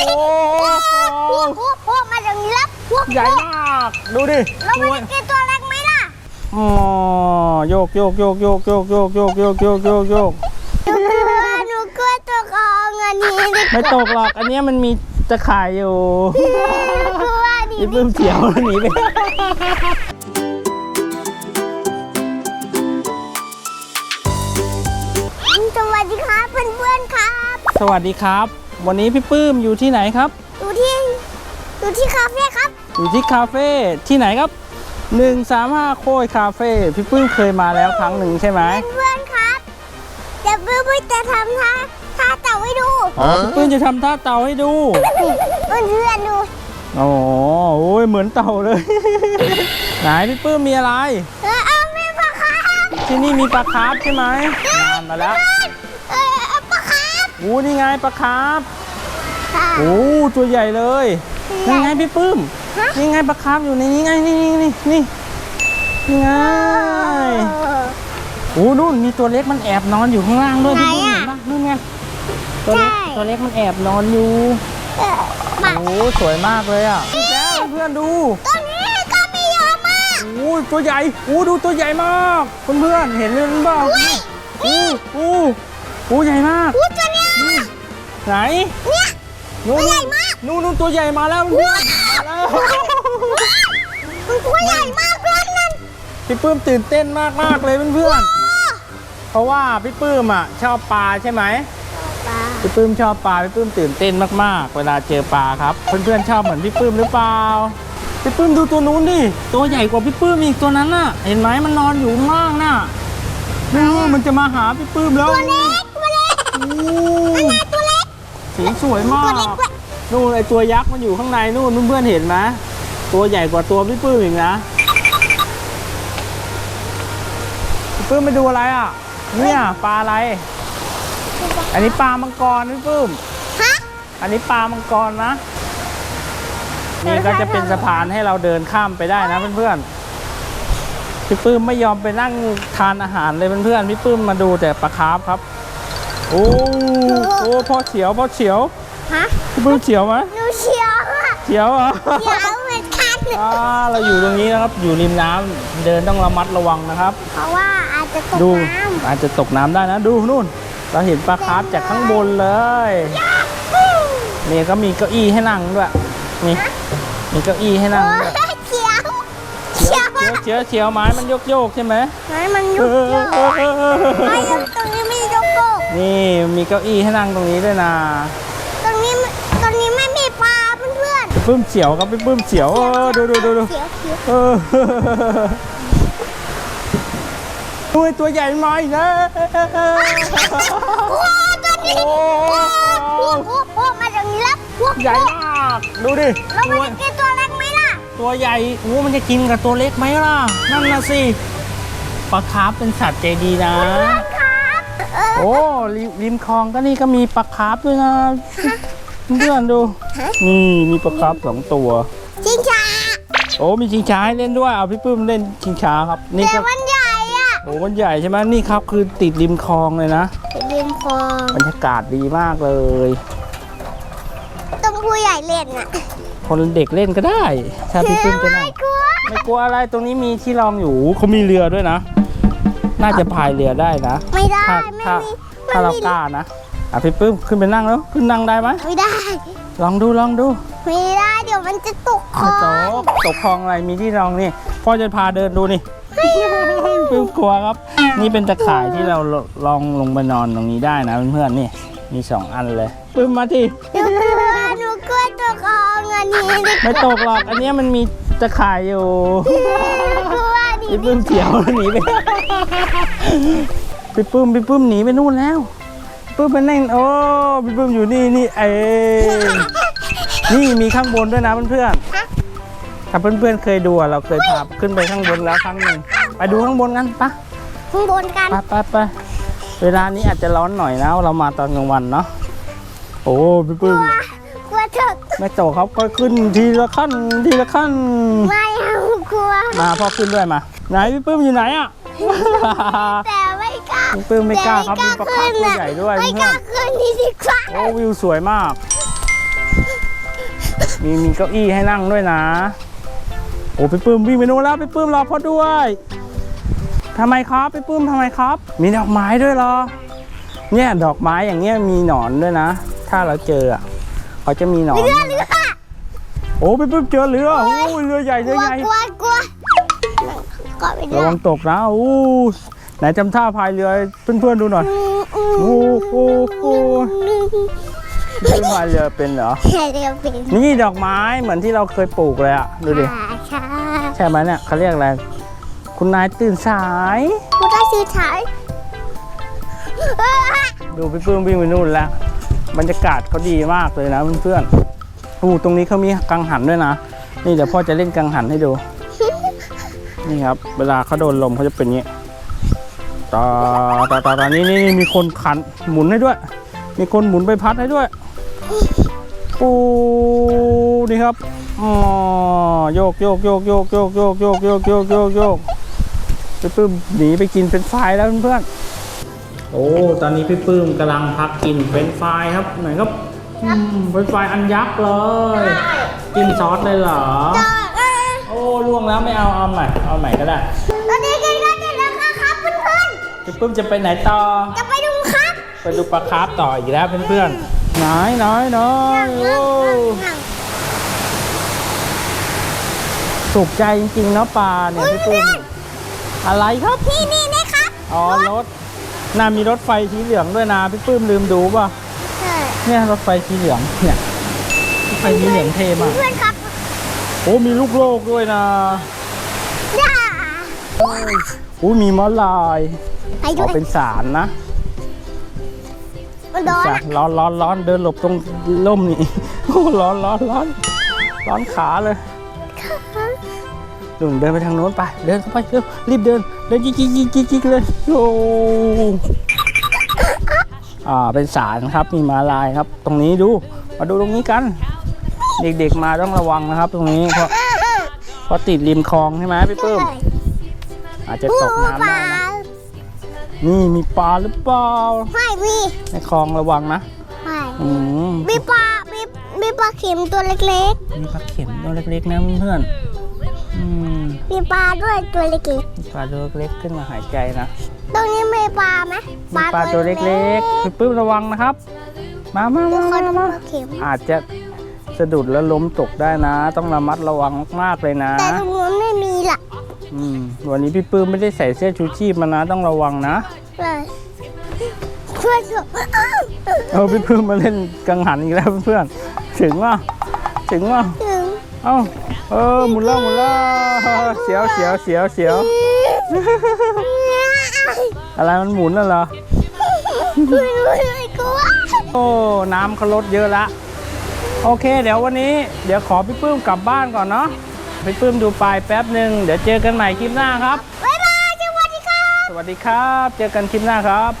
โอ้พวกพวกพวกมาอย่างนี้แล้วพวกใหญ่มากดูดิเราไม่ได้กินตัวเล็กไหมล่ะอ๋อโยกโยกโยกโยกโยกโยกโยกโยกโยกโยกโยกหนูกลัวหนูกลัวตัวคองอันนี้ดิไม่ตกหรอกอันเนี้ยมันมีตะข่ายอยู่กลัวดิพี่ปื้มเสียวแล้วหนีไปสวัสดีครับเพื่อนๆครับ สวัสดีครับ วันนี้พี่ปื้มอยู่ที่ไหนครับ อยู่ที่อยู่ที่คาเฟ่ครับ อยู่ที่คาเฟ่ที่ไหนครับ135โค้ยคาเฟ่พี่ปื้มเคยมาแล้วครั้งหนึ่งใช่ไหมเพื่อนๆครับเดี๋ยวเพื่อนๆจะทำท่าท่าเต่าให้ดูพี่ปื้มจะทำท่าเต่าให้ดูเพื่อนๆดูโอ้โหโอ้ยเหมือนเต่าเลย ไหนพี่ปื้มมีอะไรเออเอาไม่ปะครับที่นี่มีปลาคาร์ฟใช่ไหมนานมาแล้ว เออเอาปะครับ โอ้นี่ไงปลาคาร์ฟค่ะ โอ้ตัวใหญ่เลยนี่ไงพี่ปื้มฮะ นี่ไงปลาคาร์ฟอยู่ในนี้ไงนี่นี่นี่นี่นี่ไงเออ โอ้นู่นมีตัวเล็กมันแอบนอนอยู่ข้างล่างด้วยไหนพี่ปื้มอะเห็นปะนู่นไงตัวเล็กใช่ ตัวเล็กมันแอบนอนอยู่เออมาโอ้สวยมากเลยอะอีกแล้วเพื่อนดู ตัวนี้ก็ไม่เยอะมากโอ้ตัวใหญ่โอ้ดูตัวใหญ่มากเพื่อนๆเห็นหรือเปล่าโอ้โอ้โอ้ใหญ่มาก อู้ตัวเนี้ย ไหนเนี่ยนู่นตัวใหญ่มากนู่นนู่นตัวใหญ่มาแล้วเพื่อนมาแล้วมันตัวใหญ่มากเพื่อนนั่นพี่ปื้มตื่นเต้นมากมากๆเลยเพื่อนๆเพราะว่าพี่ปื้มอะชอบปลาใช่ไหมปลาพี่ปื้มชอบปลาพี่ปื้มตื่นเต้นมากๆ เวลาเจอปลาครับ เพื่อนๆชอบเหมือนพี่ปื้มหรือเปล่าพี่ปื้มดูตัวนู้นดิตัวใหญ่กว่าพี่ปื้มอีกตัวนั้นน่ะ เห็นไหมมันนอนอยู่ข้างล่างน่ะนู่นมันจะมาหาพี่ปื้มแล้วตัวเล็ก ตัวเล็กโอ้ตัวเล็ก สีสวยมาตัวเล็กกด้วยนู่นไอตัวยักษ์มันอยู่ข้างในนู่นเพื่อนๆเห็นไหมตัวใหญ่กว่าตัวพี่ปื้มอีกนะพี่ปื้มไปดูอะไรอะ เนี่ยปลาอะไร อันนี้ปลามังกรพี่ปื้มฮะอันนี้ปลามังกรนะนี่ก็จะเป็นสะพานให้เราเดินข้ามไปได้นะเพื่อนๆ พี่ปื้มไม่ยอมไปนั่งทานอาหารเลยเพื่อนๆ พี่ปื้มมาดูแต่ปลาคาร์ฟครับ โอ้โอ้พ่อเฉียวพ่อเฉียวฮะพี่ปื้มเฉียวไหมหนูเชียวอะเฉียวเหรอเชียวเหมือนกันอ่าเราอยู่ตรงนี้นะครับ อยู่ริมน้ำเดินต้องระมัดระวังนะครับ เพราะว่าอาจจะตกดูน้ำอาจจะตกน้ำได้นะดูนู่น เราเห็นปลาคาร์ฟจากข้างบนเลยนี่ก็มีเก้าอี้ให้นั่งด้วยนี่มีเก้าอี้ให้นั่งโอ้ด้วยยเชียวเฉีเชียยววเฉียวเฉียวไม้มันโยกโยกๆใช่ไหม ไม้มันเอยุบอเยอะไม้ยุบตรงนี้ไม่ยกโกก นี่มีเก้าอี้ให้นั่งตรงนี้ด้วยนะตรงนี้ไม่ตรงนี้ไม่มีปลาเพื่อนพี่ปื้มเฉียวครับพี่ปื้มเฉียวๆเออดูดูดูดูเขียวเขียวเออตัวตัวใหญ่มาอีกนะโอ้ตัวนี้โอ้พวกพวกพวกมาอย่างนี้แล้วพวกใหญ่มากดูดิเราไม่ตัวได้กินตัวเล็กไหมล่ะตัวใหญ่โอ้มันจะกินกับตัวเล็กไหมล่ะ นั่นนะสิปลาคาร์ฟเป็นสัตว์ใจดีนะครับเออ โอ้ริริมคลองก็นี่ก็มีปลาคาร์ฟด้วยนะเพื่อนๆดู นี่มีปลาคาร์ฟสองตัวจิงช้าโอ้มีชิงช้าให้เล่นด้วยเอาพี่ปื้มเล่นชิงช้าครับ นี่แต่ก็มันใหญ่อะโอ้มันใหญ่ใช่ไหมนี่ครับคือติดริมคลองเลยนะริมคลองบรรยากาศดีมากเลย ต้องผู้ใหญ่เล่นน่ะคนเด็กเล่นก็ได้ถ้าพี่ปื้มจะนั่งไม่กลัวไม่กลัวอะไรตรงนี้มีที่รองอยู่เขามีเรือด้วยนะ น่าจะพายเรือได้นะ ไม่ได้ถ้าไม่ถ้ามีถ้าเรากล้านะอะพี่ปื้มขึ้นไปนั่งแล้วขึ้นนั่งได้ไหมไม่ได้ ลองดูลองดูไม่ได้เดี๋ยวมันจะตกคไม่อตกตกคลองอะไรมีที่รองนี่พ่อจะพาเดินดูนี่ปื้มกลัวครับ นี่เป็นตะข่ายที่เราลองลงไปนอนตรงนี้ได้นะเพื่อนๆนี่มีสองอันเลยปื้มมาที่หนูกลัวหนูกลัวตกคองอันนี้ดิไม่ตกหรอกอันเนี้ยมันมีตะข่ายอยู่กลัวดิ พี่ปื้มเสียวแล้วหนีไปพี่ปื้มพี่ปื้มหนีไปนู่นแล้วพี่ปื้มไปนั่งโอ้พี่ปื้มอยู่นี่นี่เองนี่มีข้างบนด้วยนะเพื่อนๆถ้าเพื่อนๆเคยดูอะเราเคยพาขึ้นไปข้างบนแล้วครั้งหนึ่งไปดูข้างบนกันปะข้างบนกันไปไปไปเวลานี้อาจจะร้อนหน่อยนะเรามาตอนกลางวันเนาะโอ้พี่ปื้ม กลัวตกไม่โตครับก็ขึ้นทีละขั้นทีละขั้น ไม่เอากลัว มาพ่อขึ้นด้วยมา ไหนพี่ปื้มอยู่ไหนอะ แต่ไม่กล้าพี่ปื้มไม่กล้าครับมีปลาคาร์ฟตัวใหญ่ด้วยไม่กเพื่อล้านขึ้นนี่ดีกว่าโอ้วิวสวยมาก มีมีเก้าอี้ให้นั่งด้วยนะ โอ้พี่ปื้มวิ่งไปนู้นแล้วพี่ปื้มรอพ่อด้วยทำไมครับพี่ปื้มทำไมครับ มีดอกไม้ด้วยเหรอเนี่ยดอกไม้อย่างเงี้ยมีหนอนด้วยนะ ถ้าเราเจออะ เขาจะมีหนอน เรือเรือโอ้พี่ปื้มเจอเรือโอ้ยเรือใหญ่กเรืลัอวใหญ่กลัวกลัวเกาะไปด้ระวยวังตกนะโอ้ไหนจำท่าพายเรือให้เพื่อนๆดูหน่อยอืมอืมโอ้โอ้โอ้อืมเพื่อนพายเรือเป็นเหรอเรือเป็นนี่ดอกไม้เหมือนที่เราเคยปลูกเลยอะดูดิค่ะค่ะใช่ไหมเนี่ยเขาเรียกอะไร คุณนายตื่นสายกูได้ซื้อฉายเอ้ยดูพี่เพื่อนวิ่งไปนู่นแล้ว บรรยากาศเขาดีมากเลยนะเพื่อนๆอู้ตรงนี้เขามีกังหันด้วยนะ นี่เดี๋ยวพ่อจะเล่นกังหันให้ดู นี่ครับ เวลาเขาโดนลมเขาจะเป็นอย่างนี้ต่อต่อต่อต่อนี่นี่นี่มีคนขันหมุนให้ด้วย มีคนหมุนไปพัดให้ด้วย ปูนี่ครับอ๋อโยกโยกโยกโยกโยกโยกโยกโยกโยกโยกโยกพี่ปื้มหนีไปกินเป็นไฟรายแล้วเพื่อนๆ โอ้ ตอนนี้พี่ปื้มกำลังพักกินเป็นไฟรายครับ ไหนครับอืมเป็นไฟรายอันยักษ์เลย กินซอสเลยเหรอต่อเอ้ยโอ้ล่วงแล้วไม่เอาเอาใหม่ เอาใหม่ก็ได้ ตอนนี้กินกันเสร็จแล้วครับเพื่อนพี่ปื้มจะไปไหนต่อ ๆ จะไปดูครับไปดูปลาคาร์ฟต่ออีกแล้วเพื่อนๆไหนไหนไหนโอ้ถูกใจจริงๆเนาะปลาเนี่ยพี่ปื้มอะไรครับ นี่นี่นะครับ อ๋อรถ น่ามีรถไฟสีเหลืองด้วยนะพี่ปื้มลืมดูป่ะใช่เนี่ยรถไฟสีเหลืองเนี่ยรถไฟสีเหลืองเท่มากเพื่อนครับโอ้มีลูกโลกด้วยนะย่าโอ้มีมอลลายไปด้อ๋อวยเป็นสารนะมันร้อนจ้ะอะร้อนร้อนร้อนเดินหลบตรงร่มนี่โอ้ร้อนร้อนร้อนร้อนขาเลย หนุ่มเดินไปทางโน้นไป เดินเข้าไปเร็วรีบเดิน เดินจิกจิกจิกจิกจิกเลยโอ้อ่าเป็นสารครับมีมาลายครับ ตรงนี้ดูมาดูตรงนี้กัน เด็กๆมาต้องระวังนะครับ ตรงนี้เพราะเพราะติดริมคลองใช่ไหมพี่เปิ้มอาจจะตกน้ำได้นะนี่มีปลาหรือเปล่าไม่มีในคลองระวังนะไม่อืมมีปลามีมีปลาเข็มตัวเล็กมีปลาเข็มตัวเล็กๆนะเพื่อนๆ อืมๆมีปลาด้วยตัวเล็กมีปลาตัวเล็กๆขึ้นมาหายใจนะๆตรงนี้มีปลาไหมมีปลาตัวเล็กๆพี่ปื้มระวังนะครับ มามาๆทุมากคนมาปมาลาเข็ม อาจจะสะดุดแล้วล้มตกได้นะ ต้องระมัดระวังมากๆเลยนะแต่ตรงนู้นไม่มีล่ะอืมวันนี้พี่ปื้มไม่ได้ใส่เสื้อชูชีพมานะต้องระวังนะเลยเพื่อนบอกเออพี่ปื้มมาเล่นกังหันอีกแล้วเพื่อนๆถึงว่าถึงว่าถึง เอ้าเออหมุนแล้วหมุนแล้วเสียวเสียวเสียวเสียวอะไรมันหมุนน่ะเหรอเพื่อนเลยกลัวโอ้น้ำเขาลดเยอะละโอเค เดี๋ยววันนี้เดี๋ยวขอพี่ปื้มกลับบ้านก่อนเนาะพี่ปื้มดูปลายแป๊บหนึ่งเดี๋ยวเจอกันใหม่คลิปหน้าครับบ๊ายบายสวัสดีครับ สวัสดีครับ เจอกันคลิปหน้าครับ